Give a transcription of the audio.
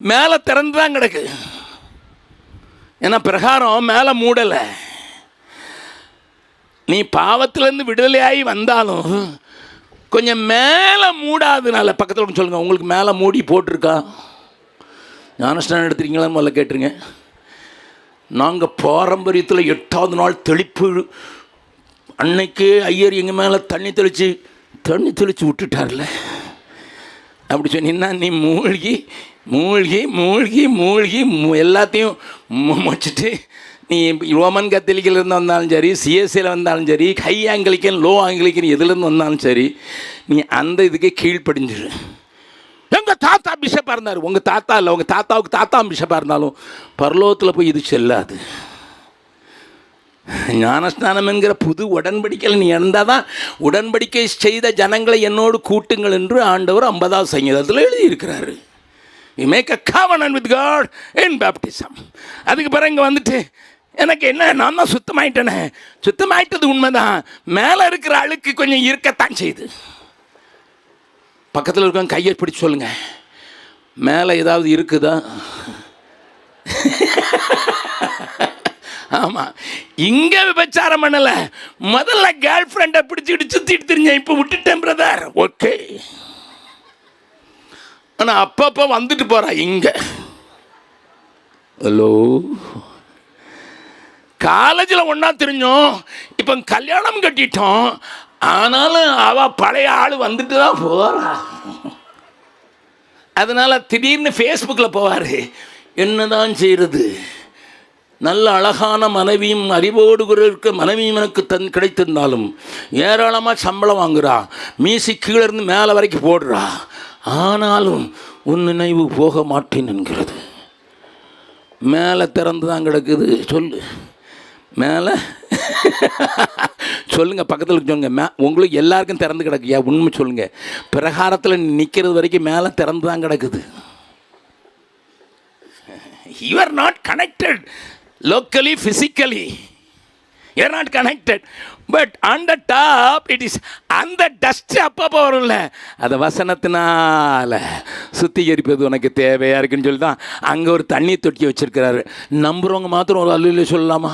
மேலே திறந்து தான் கிடக்கு. ஏன்னா பிரகாரம் மேலே மூடலை. நீ பாவத்திலேருந்து விடுதலையாகி வந்தாலும் கொஞ்சம் மேலே மூடாதனால பக்கத்தில் வந்து சொல்லுங்கள் உங்களுக்கு மேலே மூடி போட்டிருக்கா? ஞானஸ்தானம் எடுத்துறீங்களான்னு முதல்ல கேட்டுருங்க. நாங்கள் பாரம்பரியத்தில் எட்டாவது நாள் தெளிப்பு அன்னைக்கு ஐயர் எங்கள் மேலே தண்ணி தெளித்து தண்ணி தெளித்து விட்டுட்டார்ல. அப்படி சொன்னீங்கன்னா நீ மூழ்கி மூழ்கி மூழ்கி மூழ்கி மு- எல்லாத்தையும் மு- நீ ரோமன் கத்தலிக்கிலேருந்து வந்தாலும் சரி சிஎஸ்சியில் வந்தாலும் சரி ஹை ஆங்கிலிக்கன் லோ ஆங்கிலிக்கன் எதுலேருந்து வந்தாலும் சரி நீ அந்த இதுக்கே கீழ்ப்படிஞ்சிரு. எங்கள் தாத்தா பிஷப்பாக இருந்தார். உங்கள் தாத்தா இல்லை. உங்கள் தாத்தாவுக்கு தாத்தா பிஷப்பாக இருந்தாலும் பரலோகத்தில் போய் இது செல்லாது. ஞானஸ்நானம் என்கிற புது உடன்படிக்கையில் நீ இருந்தால் தான் உடன்படிக்கை செய்த ஜனங்களை என்னோடு கூட்டுங்கள் என்று ஆண்டவர் ஐம்பதாவது சங்கீதத்தில் எழுதியிருக்கிறாரு. We make a covenant with God in baptism அதுக்கு பிறகு இங்கே வந்துட்டு எனக்கு என்ன நான் தான் சுத்தமாயிட்டேனே. சுத்தமாயிட்டது உண்மைதான். மேலே இருக்கிற அழுக்கு கொஞ்சம் இருக்கத்தான் செய்யுது. பக்கத்தில் இருக்கவங்க கையை பிடிச்சி சொல்லுங்க. மேலே ஏதாவது இருக்குதா? ஆமாம் இங்கே விபச்சாரம் பண்ணலை. முதல்ல கேர்ள் ஃப்ரெண்டை பிடிச்சிக்கிட்டு சுற்றிட்டு தெரிஞ்சேன். இப்போ விட்டுட்டேன் பிரதர் ஓகே ஆனால் அப்பப்போ வந்துட்டு போகிறா இங்கே. ஹலோ காலேஜில் ஒன்றா தெரிஞ்சோம். இப்போ கல்யாணம் கட்டிட்டோம். ஆனாலும் அவள் பழைய ஆள் வந்துட்டு தான் போகிறா அதனால் திடீர்னு ஃபேஸ்புக்கில் போவார். என்னதான் செய்கிறது நல்ல அழகான மனைவியும் அறிவோடு இருக்க மனைவியும் எனக்கு தன் கிடைத்திருந்தாலும் ஏராளமாக சம்பளம் வாங்குறா. மீசி கீழே இருந்து மேலே வரைக்கும் போடுறா. ஆனாலும் உன் நினைவு போக மாட்டேன் என்கிறது. மேலே திறந்து தான் கிடக்குது சொல்லு. மேலே. சொல்லுங்கள் பக்கத்தில் சொல்லுங்கள் மே உங்களுக்கு எல்லாருக்கும் திறந்து கிடக்குயா? உண்மை சொல்லுங்கள் பிரகாரத்தில் நிற்கிறது வரைக்கும் மேலே திறந்து தான் கிடக்குது. You not not locally locally you not not connected. But on the top it அந்த டஸ்ட் அப்பப்போ வரும்ல. அதை வசனத்தினால சுத்திகரிப்பது உனக்கு தேவையாக இருக்குன்னு சொல்லி தான் அங்கே ஒரு தண்ணி தொட்டி வச்சிருக்கிறாரு. நம்புகிறவங்க மாத்திரம் ஒரு அல்ல சொல்லலாமா?